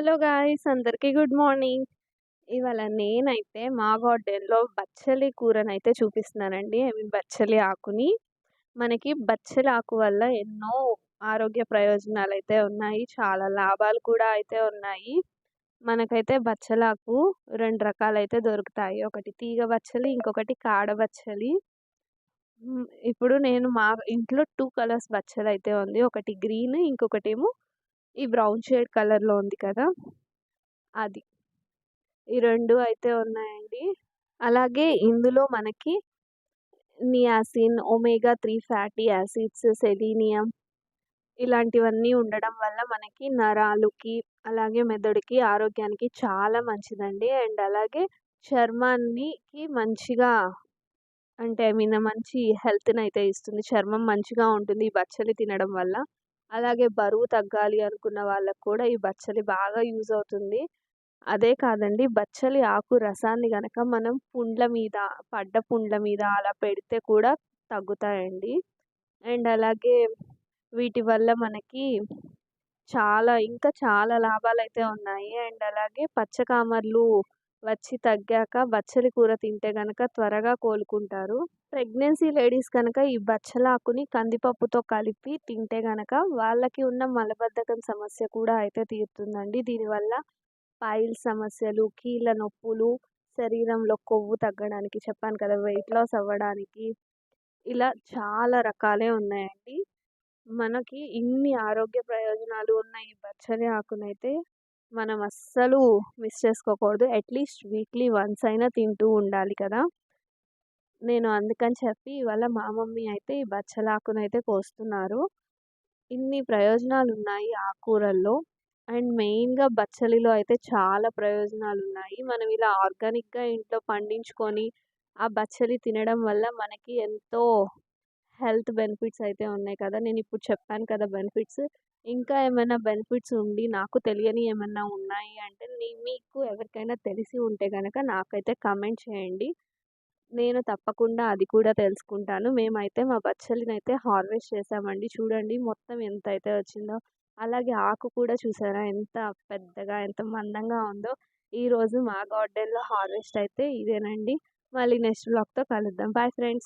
Hello guys అందరికీ good morning. ఇవాళ నేనైతే మా గార్డెన్లో బచ్చలి కూరనైతే చూపిస్తున్నానండి. ఐ మీన్ బచ్చలి ఆకుని. మనకి బచ్చలి ఆకు వల్ల ఎన్నో ఆరోగ్య ప్రయోజనాలు అయితే ఉన్నాయి. చాలా లాభాలు కూడా అయితే ఉన్నాయి. మనకైతే బచ్చలాకు రెండు రకాలైతే దొరుకుతాయి. ఒకటి తీగ బచ్చలి ఇంకొకటి కాడ బచ్చలి. ఇప్పుడు నేను మా ఇంట్లో టూ కలర్స్ బచ్చలి అయితే ఉంది. ఒకటి గ్రీన్ ఇంకొకటి ఏమో ఈ బ్రౌన్ షేడ్ కలర్లో ఉంది కదా! అది. ఈ రెండు అయితే ఉన్నాయండి. అలాగే ఇందులో మనకి niacin omega three fatty acids selenium ఇలాంటివన్నీ ఉండడం వల్ల మనకి నరాలుకి అలాగే మెదడుకి ఆరోగ్యానికి చాలా మంచిదండి. అండ్ అలాగే చర్మానికి మంచిగా అంటే ఐ మీన్ మంచి హెల్త్ని అయితే ఇస్తుంది. చర్మం మంచిగా ఉంటుంది ఈ బచ్చలి తినడం వల్ల. అలాగే బరువు తగ్గాలి అనుకున్న వాళ్ళకు కూడా ఈ బచ్చలి బాగా యూజ్ అవుతుంది. అదే కాదండి బచ్చలి ఆకు రసాన్ని కనుక మనం పుండ్ల మీద పడ్డ పుండ్ల మీద అలా పెడితే కూడా తగ్గుతాయండి. అండ్ అలాగే వీటి వల్ల మనకి చాలా ఇంకా చాలా లాభాలు అయితే ఉన్నాయి. అండ్ అలాగే పచ్చకామర్లు వచ్చి తగ్గాక బచ్చలి కూర తింటే కనుక త్వరగా కోలుకుంటారు. ప్రెగ్నెన్సీ లేడీస్ కనుక ఈ బచ్చలాకుని కందిపప్పుతో కలిపి తింటే కనుక వాళ్ళకి ఉన్న మలబద్ధకం సమస్య కూడా అయితే తీరుతుందండి. దీనివల్ల పాయిల్ సమస్యలు కీళ్ళ నొప్పులు శరీరంలో కొవ్వు తగ్గడానికి చెప్పాను కదా వెయిట్ లాస్ అవ్వడానికి ఇలా చాలా రకాలే ఉన్నాయండి. మనకి ఇన్ని ఆరోగ్య ప్రయోజనాలు ఉన్న ఈ బచ్చలి ఆకునైతే మనం అస్సలు మిస్ చేసుకోకూడదు. అట్లీస్ట్ వీక్లీ వన్స్ అయినా తింటూ ఉండాలి కదా. నేను అందుకని చెప్పి ఇవాళ మా మమ్మీ అయితే ఈ బచ్చలాకునైతే కోస్తున్నారు. ఇన్ని ప్రయోజనాలు ఉన్నాయి ఆకుకూరల్లో అండ్ మెయిన్గా బచ్చలిలో అయితే చాలా ప్రయోజనాలు ఉన్నాయి మనం ఇలా ఆర్గానిక్గా ఇంట్లో పండించుకొని ఆ బచ్చలి తినడం వల్ల మనకి ఎంతో హెల్త్ బెనిఫిట్స్ అయితే ఉన్నాయి కదా. నేను ఇప్పుడు చెప్పాను కదా బెనిఫిట్స్. ఇంకా ఏమైనా బెనిఫిట్స్ ఉండి నాకు తెలియని ఏమైనా ఉన్నాయి అంటే మీకు ఎవరికైనా తెలిసి ఉంటే కనుక నాకైతే కమెంట్ చేయండి. నేను తప్పకుండా అది కూడా తెలుసుకుంటాను. మేమైతే మా బచ్చలిని అయితే హార్వెస్ట్ చేసామండి. చూడండి మొత్తం ఎంత అయితే వచ్చిందో. అలాగే ఆకు కూడా చూసారా ఎంత పెద్దగా ఎంత మందంగా ఉందో. ఈరోజు మా గార్డెన్లో హార్వెస్ట్ అయితే ఇదేనండి. మళ్ళీ నెక్స్ట్ బ్లాగ్తో కలుద్దాం. Bye friends.